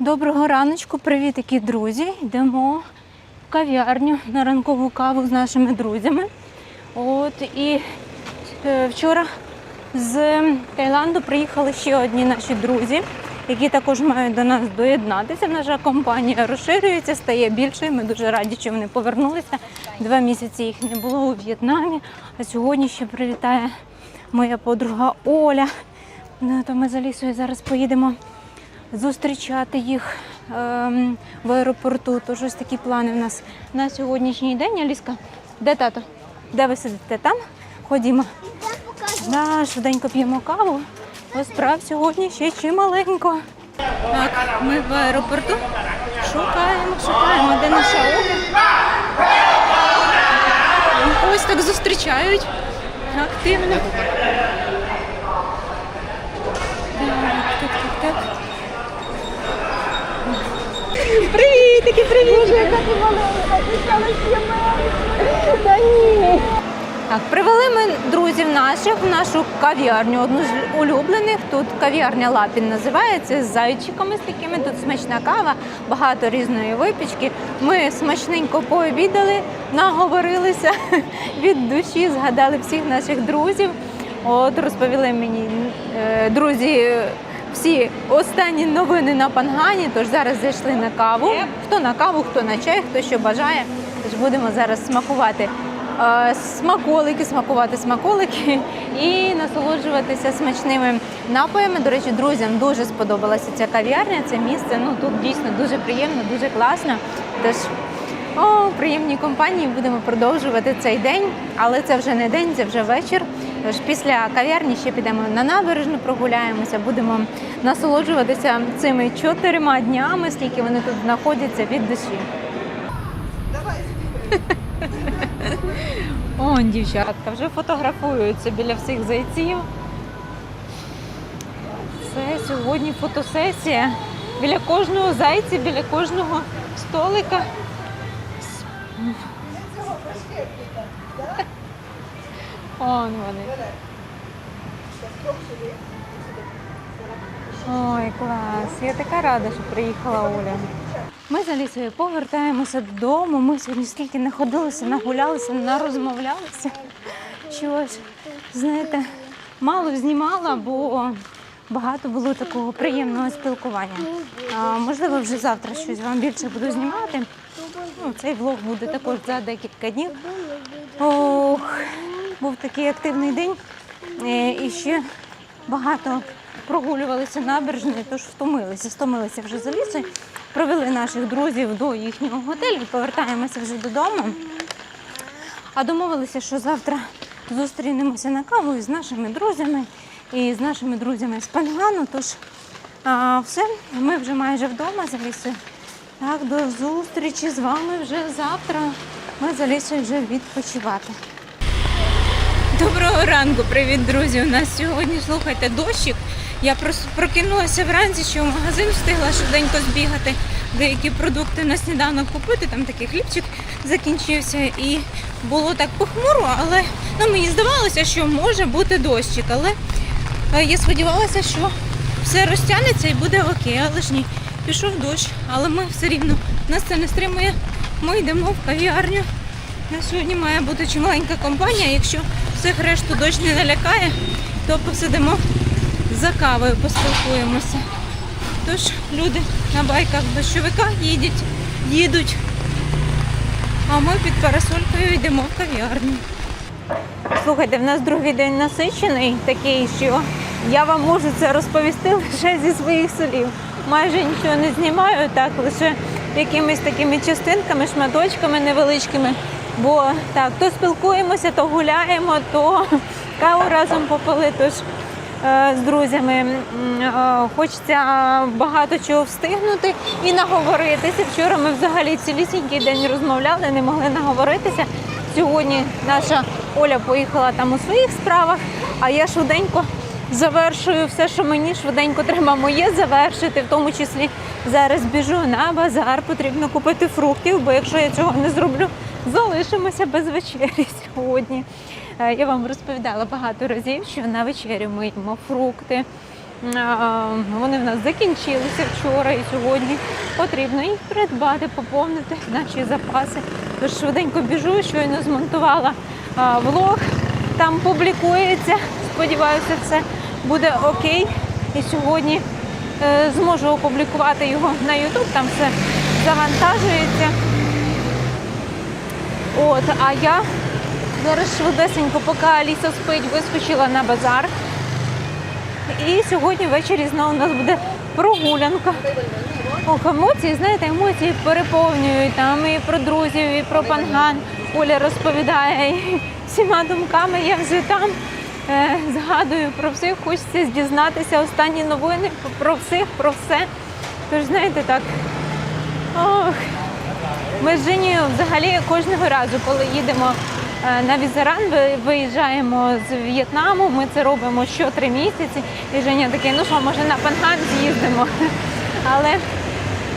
Доброго раночку, привітики, друзі. Йдемо в кав'ярню на ранкову каву з нашими друзями. От і е, вчора з Таїланду приїхали ще одні наші друзі, які також мають до нас доєднатися. Наша компанія розширюється, стає більшою. Ми дуже раді, що вони повернулися. Два місяці їх не було у В'єтнамі. А сьогодні ще прилітає моя подруга Оля. То ми з Алісою зараз поїдемо зустрічати їх ем, в аеропорту. Тож ось такі плани в нас на сьогоднішній день. Аліска, де тато? Де ви сидите? Там? Ходімо. Да, швиденько п'ємо каву. Бо справ сьогодні ще чималенько. Так, ми в аеропорту. Шукаємо, шукаємо, де наша Оля. Ось так зустрічають активно. Так, так, так, так. Привітики, привіт! Так, привели ми друзів наших в нашу кав'ярню, одну з улюблених. Тут кав'ярня Лапін називається з зайчиками з такими. Тут смачна кава, багато різної випічки. Ми смачненько пообідали, наговорилися від душі, згадали всіх наших друзів. От розповіли мені е, друзі всі останні новини на Пангані. Тож зараз зайшли на каву. Хто на каву, хто на чай, хто що бажає. Тож будемо зараз смакувати е, смаколики, смакувати смаколики і насолоджуватися смачними напоями. До речі, друзям дуже сподобалася ця кав'ярня, це місце. Ну тут дійсно дуже приємно, дуже класно. Тож о, приємній компанії будемо продовжувати цей день, але це вже не день, це вже вечір. Тож після кав'ярні ще підемо на набережну, прогуляємося, будемо насолоджуватися цими чотирма днями, скільки вони тут знаходяться від душі. О, дівчатка, вже фотографуються біля всіх зайців. Це сьогодні фотосесія. Біля кожного зайця, біля кожного столика. Он вони. Ой, клас. Я така рада, що приїхала Оля. Ми з Алісою повертаємося додому. Ми сьогодні скільки находилися, нагулялися, нарозмовлялися. Щось, знаєте, мало знімала, бо багато було такого приємного спілкування. А, можливо, вже завтра щось вам більше буду знімати. Ну, цей влог буде також за декілька днів. Ох, був такий активний день. Е, І ще багато прогулювалися набережною, тож втомилися. Стомилися вже за лісою. Провели наших друзів до їхнього готелю. Повертаємося вже додому. А домовилися, що завтра зустрінемося на каву із нашими друзями і з нашими друзями з Пангану. Тож а, все, ми вже майже вдома з Алісою. Так, до зустрічі з вами вже завтра. Ми з Алісою вже відпочивати. Доброго ранку, привіт, друзі. У нас сьогодні слухайте дощик. Я просто прокинулася вранці, що в магазин встигла швиденько збігати, деякі продукти на сніданок купити. Там такий хлібчик закінчився і було так похмуро, але ну, мені здавалося, що може бути дощик. Але е, я сподівалася, що все розтягнеться і буде окей. Але ж ні, пішов дощ, але ми все рівно нас це не стримує. Ми йдемо в кав'ярню. На сьогодні має бути чималенька компанія. Якщо всіх решту дощ не налякає, то посидимо за кавою, поспілкуємося. Тож люди на байках дощовика їдуть, їдуть. А ми під парасолькою йдемо в кав'ярню. Слухайте, в нас другий день насичений, такий, що я вам можу це розповісти лише зі своїх слів. Майже нічого не знімаю, так лише якимись такими частинками, шматочками невеличкими. Бо так, то спілкуємося, то гуляємо, то каву разом попили. Тож е, з друзями е, хочеться багато чого встигнути і наговоритися. Вчора ми взагалі цілісінький день розмовляли, не могли наговоритися. Сьогодні наша Оля поїхала там у своїх справах, а я швиденько завершую все, що мені швиденько треба моє завершити, в тому числі зараз біжу на базар, потрібно купити фруктів, бо якщо я цього не зроблю, залишимося без вечері сьогодні. Е, Я вам розповідала багато разів, що на вечерю ми їмо фрукти, Вони в нас закінчилися вчора і сьогодні. Потрібно їх придбати, поповнити наші запаси. Тож швиденько біжу, щойно змонтувала влог. Там публікується. Сподіваюся, все буде окей. І сьогодні е, зможу опублікувати його на YouTube, там все завантажується. От, а я зараз швидесенько, поки Аліса спить, вискочила на базар. І сьогодні ввечері знову у нас буде прогулянка. Ох, емоції, знаєте, емоції переповнюють там і про друзів, і про панган. Оля розповідає і всіма думками. Я вже там е, згадую про всіх, хочеться дізнатися останні новини про всіх, про все. Тож, знаєте, так. Ох, ми з Женєю взагалі кожного разу, коли їдемо е, на Візеран, виїжджаємо з В'єтнаму, ми це робимо що три місяці. І Женя такий, ну що, може на Панган з'їздимо. Але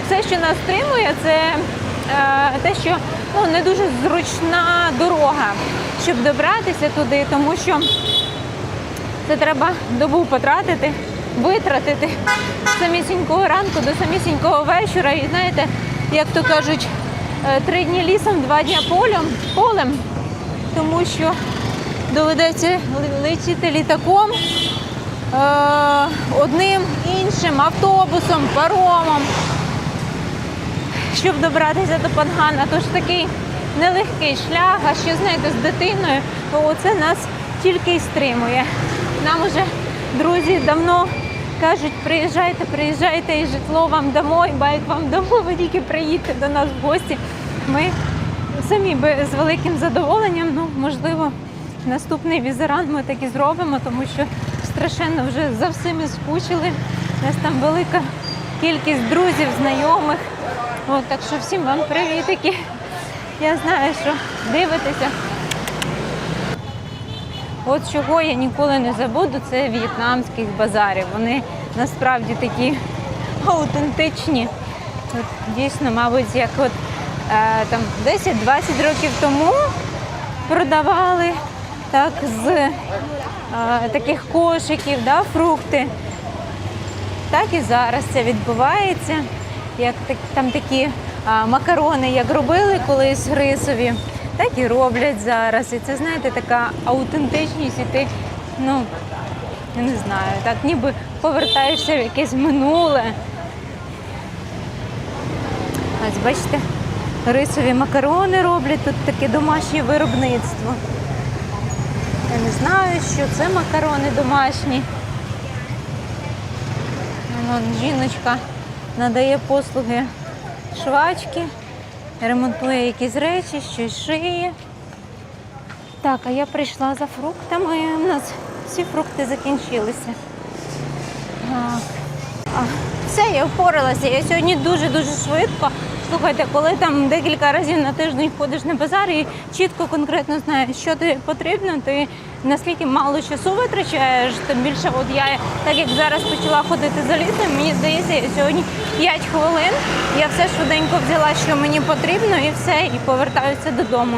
все, що нас стримує, це е, те, що ну, не дуже зручна дорога, щоб добратися туди, тому що це треба добу потратити, витратити самісінького ранку до самісінького вечора. І знаєте, як то кажуть, три дні лісом, два дні полем, полем, тому що доведеться летіти літаком, е, одним іншим автобусом, паромом, щоб добратися до Пангана. Тож такий нелегкий шлях, а ще знаєте, з дитиною, то оце нас тільки й стримує. Нам уже друзі давно кажуть, приїжджайте, приїжджайте, і житло вам дамо, і байк вам дамо, ви тільки приїдьте до нас в гості. Ми самі би з великим задоволенням, ну можливо, наступний візеран ми так і зробимо, тому що страшенно вже за всіми скучили. У нас там велика кількість друзів, знайомих. От, так що всім вам привітики. Я знаю, що дивитеся. От чого я ніколи не забуду, це в'єтнамських базарів. Вони насправді такі аутентичні. От, дійсно, мабуть, як от е, там 10-20 років тому продавали так з е, таких кошиків, да, фрукти. Так і зараз це відбувається. Як так, там такі а, макарони, як робили колись рисові, так і роблять зараз. І це, знаєте, така аутентичність, і ти, ну, я не знаю, так ніби повертаєшся в якесь минуле. Ось бачите, рисові макарони роблять, тут таке домашнє виробництво. Я не знаю, що це макарони домашні. Вон жіночка надає послуги швачки, ремонтує якісь речі, щось шиє. Так, а я прийшла за фруктами. У нас всі фрукти закінчилися. Так. А, все, я впоралася. Я сьогодні дуже-дуже швидко. Слухайте, коли там декілька разів на тиждень ходиш на базар і чітко конкретно знаєш, що тобі потрібно, ти наскільки мало часу витрачаєш, тим більше, от я так як зараз почала ходити за лісом, мені здається, сьогодні 5 хвилин. Я все швиденько взяла, що мені потрібно, і все, і повертаюся додому.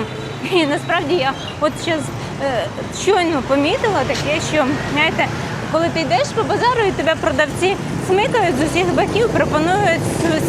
І насправді я от ще е, щойно помітила таке, що знаєте, коли ти йдеш по базару і тебе продавці смикають з усіх боків, пропонують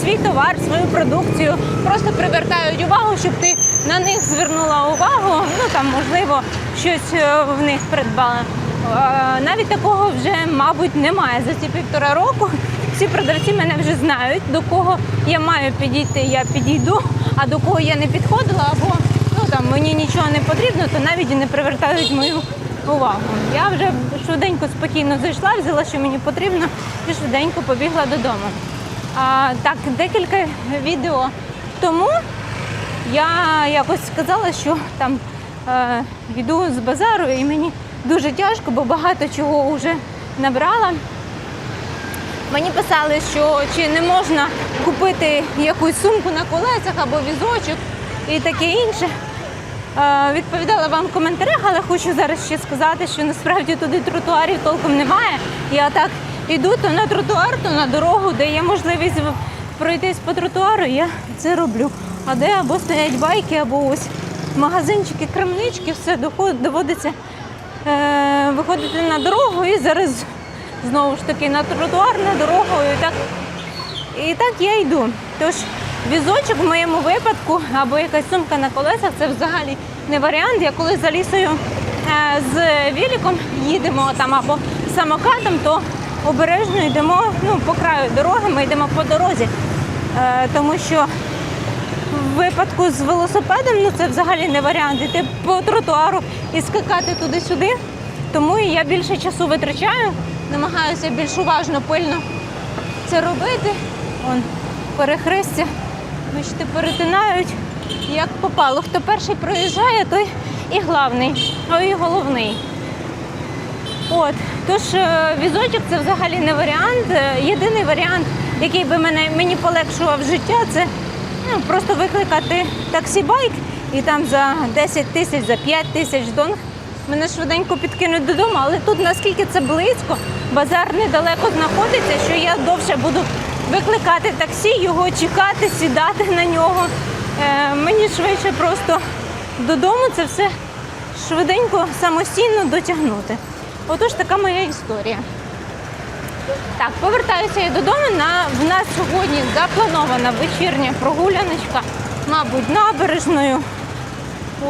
свій товар, свою продукцію, просто привертають увагу, щоб ти на них звернула увагу. Ну там можливо щось е, в них придбала. Е, Навіть такого вже, мабуть, немає за ці півтора року. Всі продавці мене вже знають, до кого я маю підійти, я підійду, а до кого я не підходила, або ну там мені нічого не потрібно, то навіть і не привертають мою увагу. Я вже швиденько спокійно зайшла, взяла, що мені потрібно, і швиденько побігла додому. А, так, декілька відео тому я якось сказала, що там е, йду з базару, і мені дуже тяжко, бо багато чого вже набрала. Мені писали, що чи не можна купити якусь сумку на колесах або візочок і таке інше. Е, Відповідала вам в коментарях, але хочу зараз ще сказати, що насправді туди тротуарів толком немає. Я так іду то на тротуар, то на дорогу, де є можливість пройтись по тротуару, я це роблю. А де або стоять байки, або ось магазинчики, крамнички, все доводиться е, виходити на дорогу і зараз знову ж таки на тротуар, на дорогу. І так, і так я йду. Тож візочок в моєму випадку або якась сумка на колесах це взагалі не варіант. Я коли за лісою е, з Віліком їдемо там або самокатом, то обережно йдемо ну, по краю дороги, ми йдемо по дорозі. Е, тому що в випадку з велосипедом ну це взагалі не варіант. Іти по тротуару і скакати туди-сюди. Тому я більше часу витрачаю, намагаюся більш уважно, пильно це робити. Вон перехрестя, бачите, перетинають як попало. Хто перший проїжджає, той і главний, а і головний. От, тож е, візочок це взагалі не варіант. Е, Єдиний варіант, який би мене мені полегшував життя, це ну, просто викликати таксі-байк і там за 10 тисяч, за 5 тисяч донг мене швиденько підкинуть додому. Але тут наскільки це близько, базар недалеко знаходиться, що я довше буду викликати таксі, його чекати, сідати на нього. Е, мені швидше просто додому це все швиденько самостійно дотягнути. Отож, така моя історія. Так, повертаюся я додому. На, в нас сьогодні запланована вечірня прогуляночка, мабуть, набережною.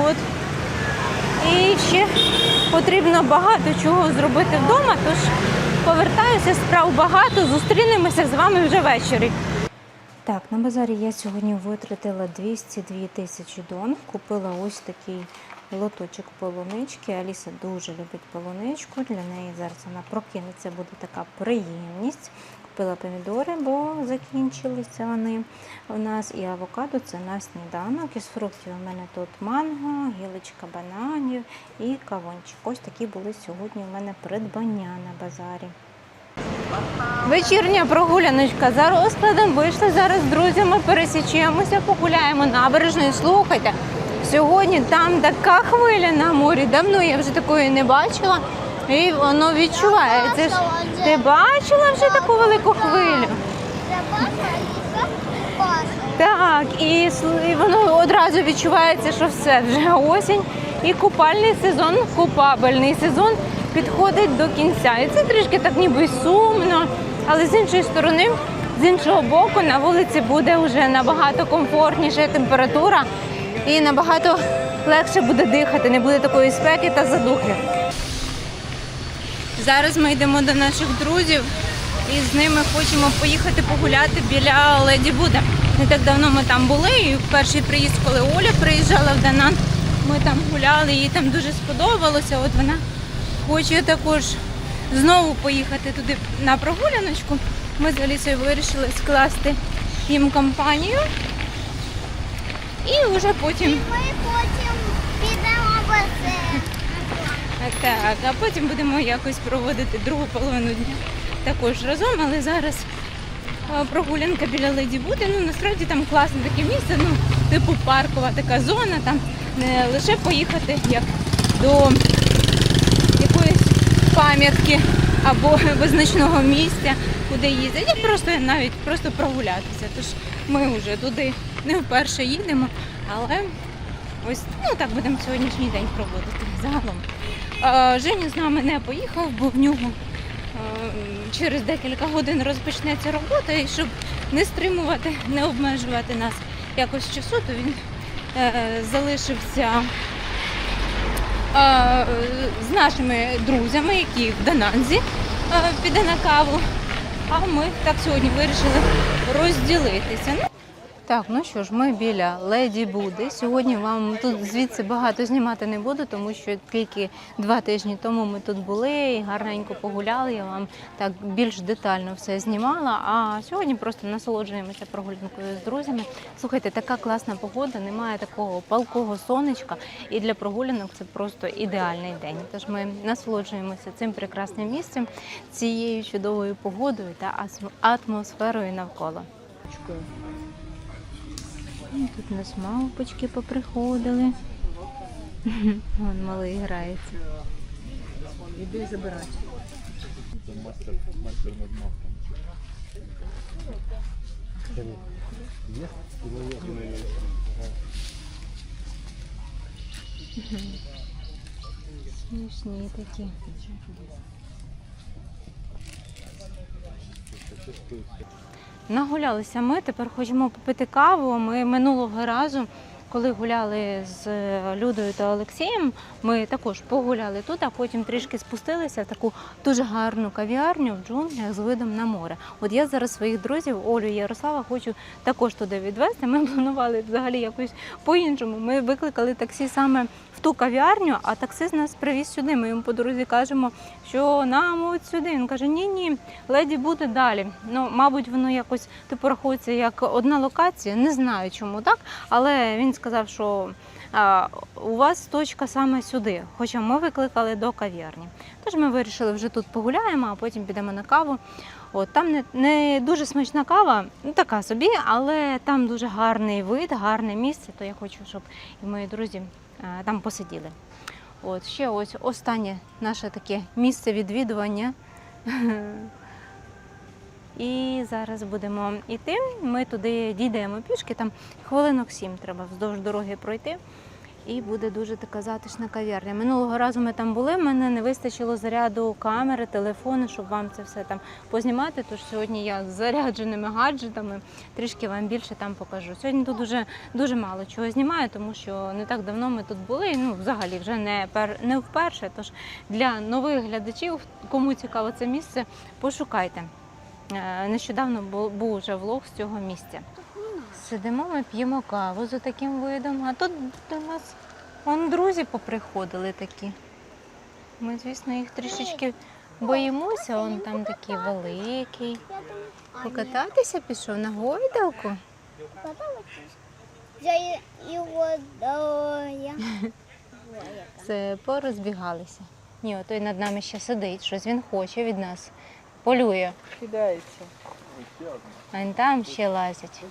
От. І ще потрібно багато чого зробити вдома, тож повертаюся, справ багато, зустрінемося з вами вже ввечері. Так, на базарі я сьогодні витратила 202 тисячі дон. Купила ось такий лоточок полунички. Аліса дуже любить полуничку. Для неї зараз вона прокинеться, буде така приємність. Купила помідори, бо закінчилися вони у нас. І авокадо це на сніданок. Із фруктів у мене тут манго, гілочка бананів і кавунчик. Ось такі були сьогодні у мене придбання на базарі. Вечірня прогуляночка за розкладом. Вийшли зараз з друзями, пересічемося, погуляємо набережною. Слухайте, сьогодні там така хвиля на морі. Давно я вже такої не бачила. І воно відчувається. Ти бачила вже таку велику хвилю? Так, і, воно одразу відчувається, що все вже осінь. І купальний сезон, купабельний сезон підходить до кінця. І це трішки так ніби сумно. Але з іншої сторони, з іншого боку, на вулиці буде вже набагато комфортніша температура і набагато легше буде дихати, не буде такої спеки та задухи. Зараз ми йдемо до наших друзів і з ними хочемо поїхати погуляти біля Леді Буда. Не так давно ми там були, і перший приїзд, коли Оля приїжджала в Данан, ми там гуляли, їй там дуже сподобалося. От вона хоче також знову поїхати туди на прогуляночку. Ми з Алісою вирішили скласти їм компанію. І вже потім Ми потім підемо в басейн. Так, а потім будемо якось проводити другу половину дня також разом, але зараз прогулянка біля Леді буде. Ну насправді там класне таке місце, ну, типу паркова така зона, там не лише поїхати як до якоїсь пам'ятки або визначного місця, куди їздять, а просто навіть просто прогулятися. Тож ми вже туди не вперше їдемо, але ось ну так будемо сьогоднішній день проводити загалом. Женя з нами не поїхав, бо в нього через декілька годин розпочнеться робота, і щоб не стримувати, не обмежувати нас якось часу, то він е, залишився з нашими друзями, які в Дананзі піде на каву. А ми так сьогодні вирішили розділитися. Так, ну що ж, ми біля Леді Буди. Сьогодні вам тут звідси багато знімати не буду, тому що тільки два тижні тому ми тут були і гарненько погуляли. Я вам так більш детально все знімала. А сьогодні просто насолоджуємося прогулянкою з друзями. Слухайте, така класна погода, немає такого палкого сонечка, і для прогулянок це просто ідеальний день. Тож ми насолоджуємося цим прекрасним місцем, цією чудовою погодою та атмосферою навколо. Тут у нас мавпочки поприходили. Вон малий грається. Іди забирати. Мастер, мастер над махом. Є? Смішні такі. Чувствуется. Нагулялися ми, тепер хочемо попити каву. Ми минулого разу, коли гуляли з е, Людою та Олексієм, ми також погуляли тут, а потім трішки спустилися в таку дуже гарну кав'ярню в джунглях з видом на море. От я зараз своїх друзів Олю і Ярослава хочу також туди відвезти. Ми планували взагалі якось по-іншому. Ми викликали таксі саме в ту кав'ярню, а таксист нас привіз сюди. Ми йому по дорозі кажемо, що нам от сюди. Він каже: ні, ні, леді буде далі. Ну, мабуть, воно якось типу рахується як одна локація. Не знаю, чому так, але він сказав, що а, у вас точка саме сюди. Хоча ми викликали до кав'ярні. Тож ми вирішили вже тут погуляємо, а потім підемо на каву. От там не, не дуже смачна кава, ну така собі, але там дуже гарний вид, гарне місце. То я хочу, щоб і мої друзі там посиділи. От ще ось останнє наше таке місце відвідування. І зараз будемо йти. Ми туди дійдемо пішки, там хвилинок сім треба вздовж дороги пройти. І буде дуже така затишна кав'ярня. Минулого разу ми там були, мене не вистачило заряду камери, телефону, щоб вам це все там познімати. Тож сьогодні я з зарядженими гаджетами трішки вам більше там покажу. Сьогодні тут дуже, дуже мало чого знімаю, тому що не так давно ми тут були. Ну, взагалі, вже не пер не вперше. Тож для нових глядачів, кому цікаво це місце, пошукайте. Е, Нещодавно був вже влог з цього місця. Сидимо, ми п'ємо каву за таким видом, а тут до нас вон друзі поприходили такі. Ми, звісно, їх трішечки боїмося, он там такий великий. Покататися пішов на гойдалку. Я. Все, порозбігалися. Ні, отой над нами ще сидить, щось він хоче від нас. Полює. Кидається. А він там ще лазять.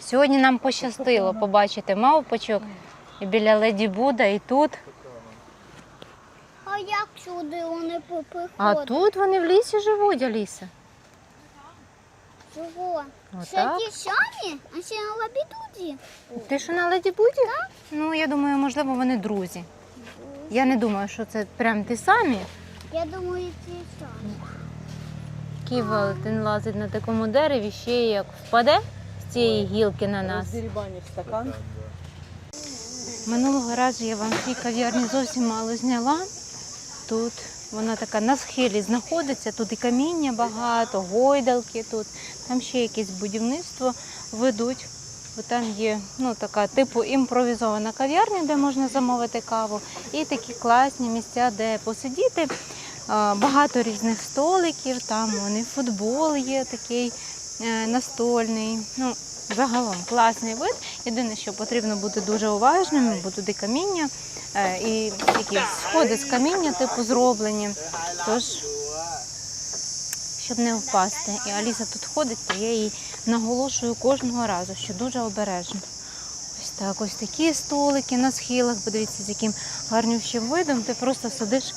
Сьогодні нам пощастило побачити мавпочок і біля леді Буда, і тут. А як сюди вони поприходять? А тут вони в лісі живуть, Аліса. Чого? Це Отак. ті самі? А ще на лабідуді? Ти що на леді Буді? Ну, я думаю, можливо, вони друзі. Я не думаю, що це прям ті самі. Я думаю, ті самі. Який велетень лазить на такому дереві, ще як впаде з цієї гілки на нас. Стакан. Минулого разу я вам цій кав'ярні зовсім мало зняла. Тут вона така на схилі знаходиться, тут і каміння багато, гойдалки тут, там ще якесь будівництво ведуть. Бо там є ну, така типу імпровізована кав'ярня, де можна замовити каву, і такі класні місця, де посидіти. Багато різних столиків, там вони футбол є такий е, настольний. Ну, загалом класний вид. Єдине, що потрібно бути дуже уважним, бо туди каміння е, і якісь сходи з каміння, типу, зроблені. Тож, щоб не впасти. І Аліса тут ходить, то я їй наголошую кожного разу, що дуже обережно. Ось так, ось такі столики на схилах. Подивіться, з яким гарнющим видом. Ти просто сидиш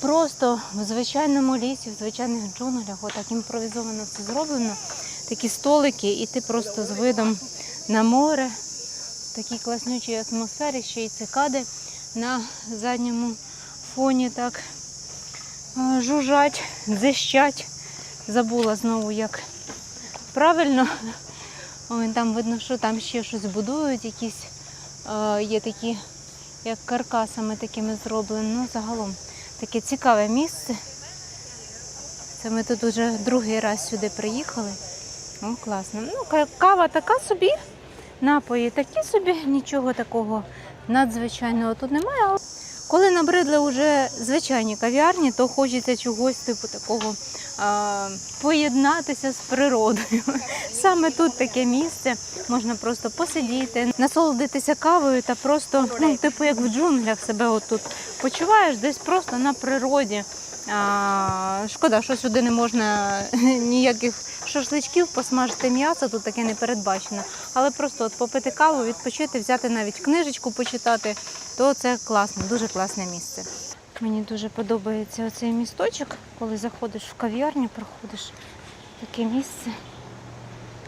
просто в звичайному лісі, в звичайних джунглях. Отак імпровізовано все зроблено. Такі столики, і ти просто з видом на море, в такій класнючій атмосфері, ще й цикади на задньому фоні так а, жужжать, дзищать. Забула знову, як правильно. Ой, там видно, що там ще щось будують, якісь е, є такі, як каркасами такими зроблені. Ну, загалом таке цікаве місце. Це ми тут уже другий раз сюди приїхали. Ну, класно. Ну, кава така собі, напої такі собі, нічого такого надзвичайного тут немає. Коли набридли вже звичайні кав'ярні, то хочеться чогось типу такого а, поєднатися з природою. Саме тут таке місце, можна просто посидіти, насолодитися кавою та просто, ну, типу, як в джунглях себе отут почуваєш, десь просто на природі. Шкода, що сюди не можна ніяких шашличків, посмажити м'ясо, тут таке не передбачено. Але просто от попити каву, відпочити, взяти навіть книжечку почитати, то це класно, дуже класне місце. Мені дуже подобається оцей місточок, коли заходиш в кав'ярню, проходиш таке місце.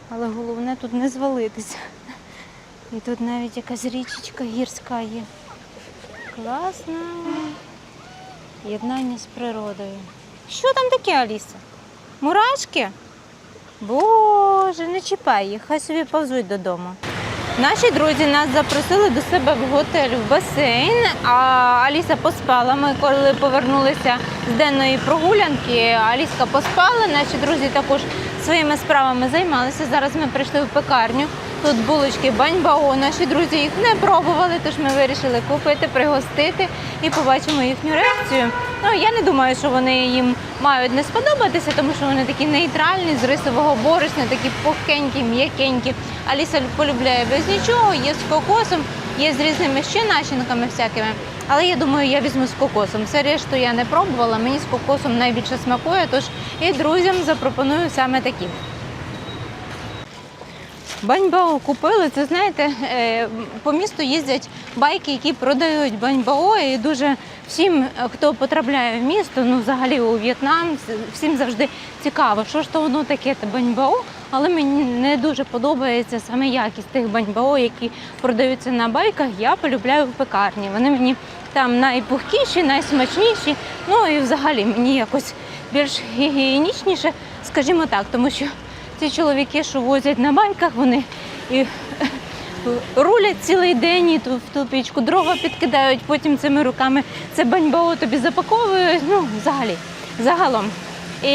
Але головне тут не звалитися. І тут навіть якась річечка гірська є. Класно. Єднання з природою. Що там таке, Аліса? Мурашки? Боже, не чіпай їх, хай собі повзуть додому. Наші друзі нас запросили до себе в готель в басейн. А Аліса поспала. Ми коли повернулися з денної прогулянки, Аліска поспала. Наші друзі також своїми справами займалися. Зараз ми прийшли в пекарню. Тут булочки баньбао. Наші друзі їх не пробували, тож ми вирішили купити, пригостити і побачимо їхню реакцію. Ну я не думаю, що вони їм мають не сподобатися, тому що вони такі нейтральні з рисового борошна, такі пухкенькі, м'якенькі. Аліса полюбляє без нічого, є з кокосом, є з різними ще начинками всякими. Але я думаю, я візьму з кокосом. Все решту я не пробувала. Мені з кокосом найбільше смакує, тож і друзям запропоную саме такі. Баньбао купили. Це знаєте, е, по місту їздять байки, які продають баньбао. І дуже всім, е, хто потрапляє в місто, ну взагалі у В'єтнам, всім завжди цікаво, що ж то воно таке те баньбао. Але мені не дуже подобається саме якість тих баньбао, які продаються на байках. Я полюбляю в пекарні. Вони мені там найпухкіші, найсмачніші. Ну і взагалі мені якось більш гігієнічніше, скажімо так, тому що ці чоловіки, що возять на байках, вони і рулять цілий день і в ту пічку дрова підкидають, потім цими руками це баньбао тобі запаковують. Ну, взагалі, загалом. І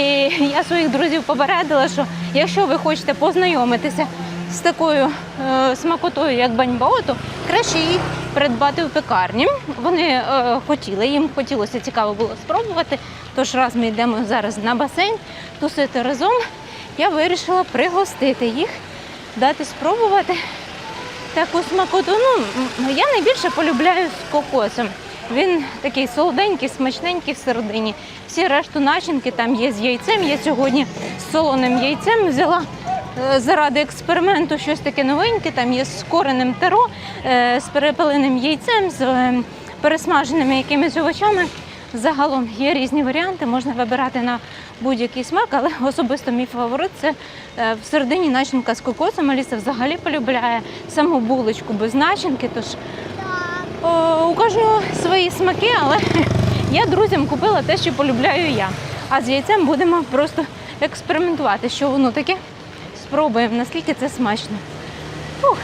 я своїх друзів попередила, що якщо ви хочете познайомитися з такою е, смакотою, як баньбао, то краще їх придбати в пекарні. Вони е, хотіли, їм хотілося цікаво було спробувати. Тож раз ми йдемо зараз на басейн, тусити разом, я вирішила пригостити їх, дати спробувати таку смакоту. Ну, я найбільше полюбляю з кокосом. Він такий солоденький, смачненький всередині. Всі решту начинки там є з яйцем. Я сьогодні з солоним яйцем взяла е, заради експерименту щось таке новеньке. Там є з коренем таро, е, з перепеленим яйцем, з е, пересмаженими якимись овочами. Загалом є різні варіанти, можна вибирати на будь-який смак, але особисто мій фаворит це е, всередині начинка з кокосом. Аліса взагалі полюбляє саму булочку без начинки. Тож о, у кожного свої смаки, але я друзям купила те, що полюбляю я. А з яйцем будемо просто експериментувати, що воно таке. Спробуємо, наскільки це смачно. Фух.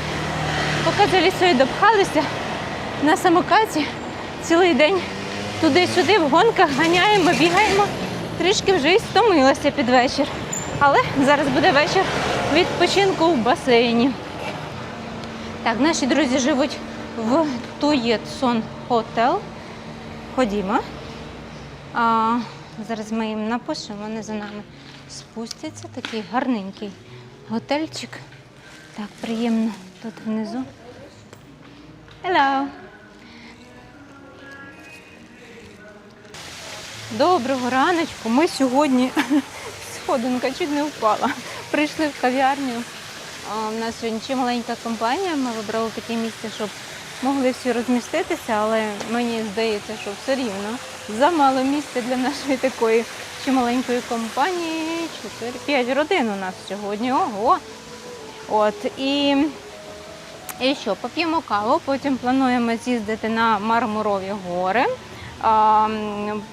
Поки за лісою допхалися на самокаті цілий день туди-сюди в гонках ганяємо, бігаємо. Трішки вже й стомилася під вечір. Але зараз буде вечір відпочинку в басейні. Так, наші друзі живуть в Туєтсон Хотел. Ходімо. А, зараз ми їм напишемо, вони за нами спустяться. Такий гарненький готельчик. Так, приємно тут внизу. Hello! Доброго раночку. Ми сьогодні сходинка чуть не впала. Прийшли в кав'ярню. У нас сьогодні чималенька компанія. Ми вибрали таке місце, щоб могли всі розміститися, але мені здається, що все рівно замало місця для нашої такої чималенької компанії. 4-5 родин у нас сьогодні. Ого! От і, і що, поп'ємо каву, потім плануємо з'їздити на Мармурові гори.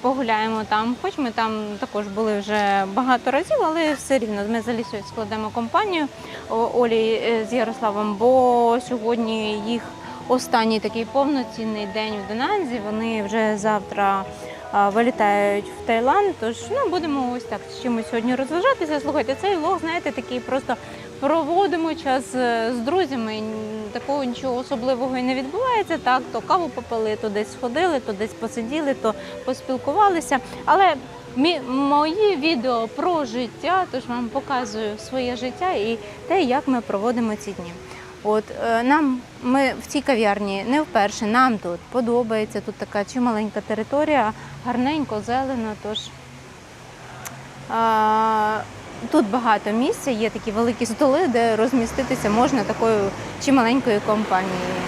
Погуляємо там, хоч ми там також були вже багато разів, але все рівно ми за лісою складемо компанію Олі е, з Ярославом, бо сьогодні їх останній такий повноцінний день в Донанзі. Вони вже завтра вилітають в Таїланд. Тож ну, будемо ось так з чимось сьогодні розважатися. Слухайте, цей влог, знаєте, такий просто проводимо час е, з друзями. Такого нічого особливого і не відбувається. Так, то каву попили, то десь сходили, то десь посиділи, то поспілкувалися. Але мі- мої відео про життя, тож вам показую своє життя і те, як ми проводимо ці дні. От е, нам ми в цій кав'ярні не вперше. Нам тут подобається. Тут така чималенька територія, гарненько, зелено. Тож а, тут багато місця, є такі великі столи, де розміститися можна такою чималенькою компанією.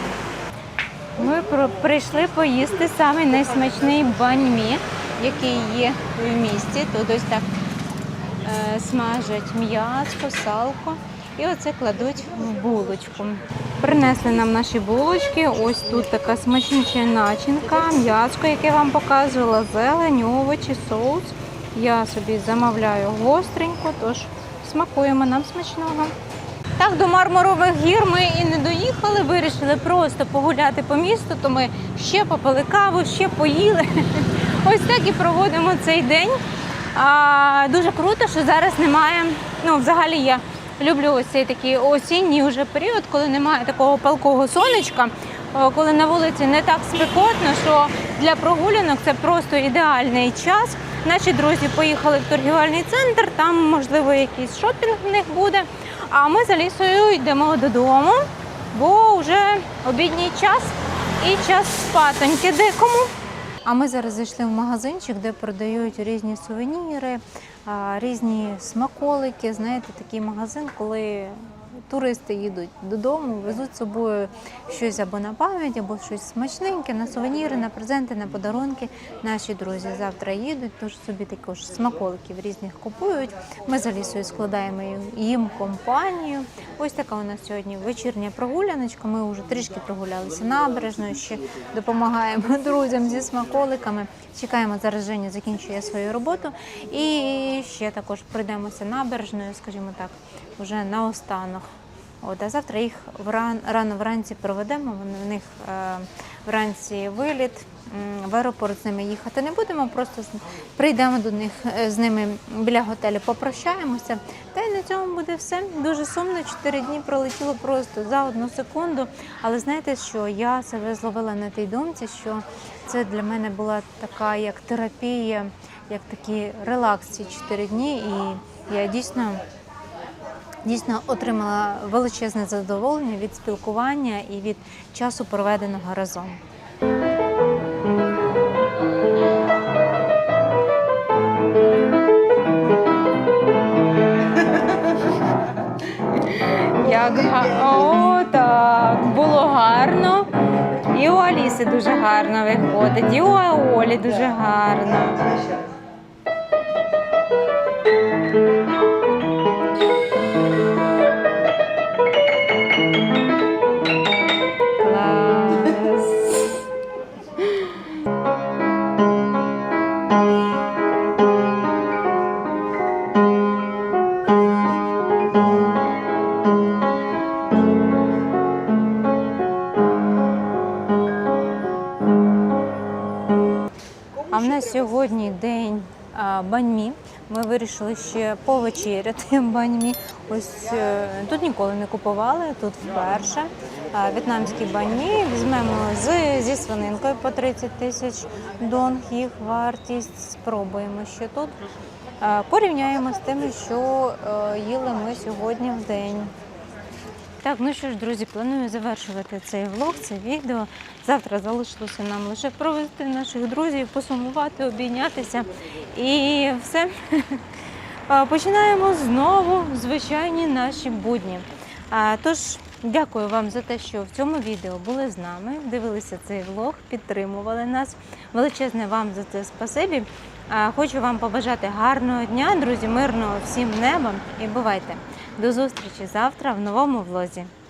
Ми прийшли поїсти самий найсмачний баньмі, який є в місті. Тут ось так е, смажать м'ясо, салко. І оце кладуть в булочку. Принесли нам наші булочки. Ось тут така смачнюча начинка, м'яско, яке я вам показувала, зелень, овочі, соус. Я собі замовляю гостренько, тож смакуємо нам смачного. Так, до мармурових гір ми і не доїхали, вирішили просто погуляти по місту, то ми ще попили каву, ще поїли. Ось так і проводимо цей день. Дуже круто, що зараз немає. Ну, взагалі я люблю ось цей такий осінній уже період, коли немає такого палкого сонечка, коли на вулиці не так спекотно, що для прогулянок це просто ідеальний час. Наші друзі поїхали в торгівельний центр, там, можливо, якийсь шопінг в них буде. А ми з Алісою йдемо додому, бо вже обідній час і час спатоньки декому. А ми зараз зайшли в магазинчик, де продають різні сувеніри, різні смаколики. Знаєте, такий магазин, коли туристи їдуть додому, везуть з собою щось або на пам'ять, або щось смачненьке, на сувеніри, на презенти, на подарунки. Наші друзі завтра їдуть, тож собі також смаколиків різних купують. Ми з Алісою складаємо їм компанію. Ось така у нас сьогодні вечірня прогуляночка. Ми вже трішки прогулялися набережною, ще допомагаємо друзям зі смаколиками. Чекаємо зараз Женя закінчує свою роботу. І ще також пройдемося набережною, скажімо так, вже наостанок. От, а завтра їх вран, рано вранці проведемо. В них е, вранці виліт. В аеропорт з ними їхати не будемо, просто прийдемо до них е, з ними біля готелю, попрощаємося. Та й на цьому буде все. Дуже сумно. Чотири дні пролетіло просто за одну секунду. Але знаєте, що я себе зловила на тій думці, що це для мене була така як терапія, як такий релакс ці чотири дні. І я дійсно дійсно отримала величезне задоволення від спілкування і від часу проведеного разом. Як. О, так, було гарно. І у Аліси дуже гарно виходить, і у Олі дуже гарно. Сьогодні день баньмі. Ми вирішили ще повечеряти баньмі. Ось е, тут ніколи не купували, тут вперше. В'єтнамські баньмі візьмемо з, зі свининкою по 30 тисяч донг їх вартість. Спробуємо ще тут. Порівняємо з тими, що е, їли ми сьогодні в день. Так, ну що ж, друзі, планую завершувати цей влог, це відео. Завтра залишилося нам лише провести наших друзів, посумувати, обійнятися і все. Починаємо знову звичайні наші будні. Тож, дякую вам за те, що в цьому відео були з нами, дивилися цей влог, підтримували нас. Величезне вам за це спасибі. Хочу вам побажати гарного дня, друзі, мирного всім неба і бувайте. До зустрічі завтра в новому влозі.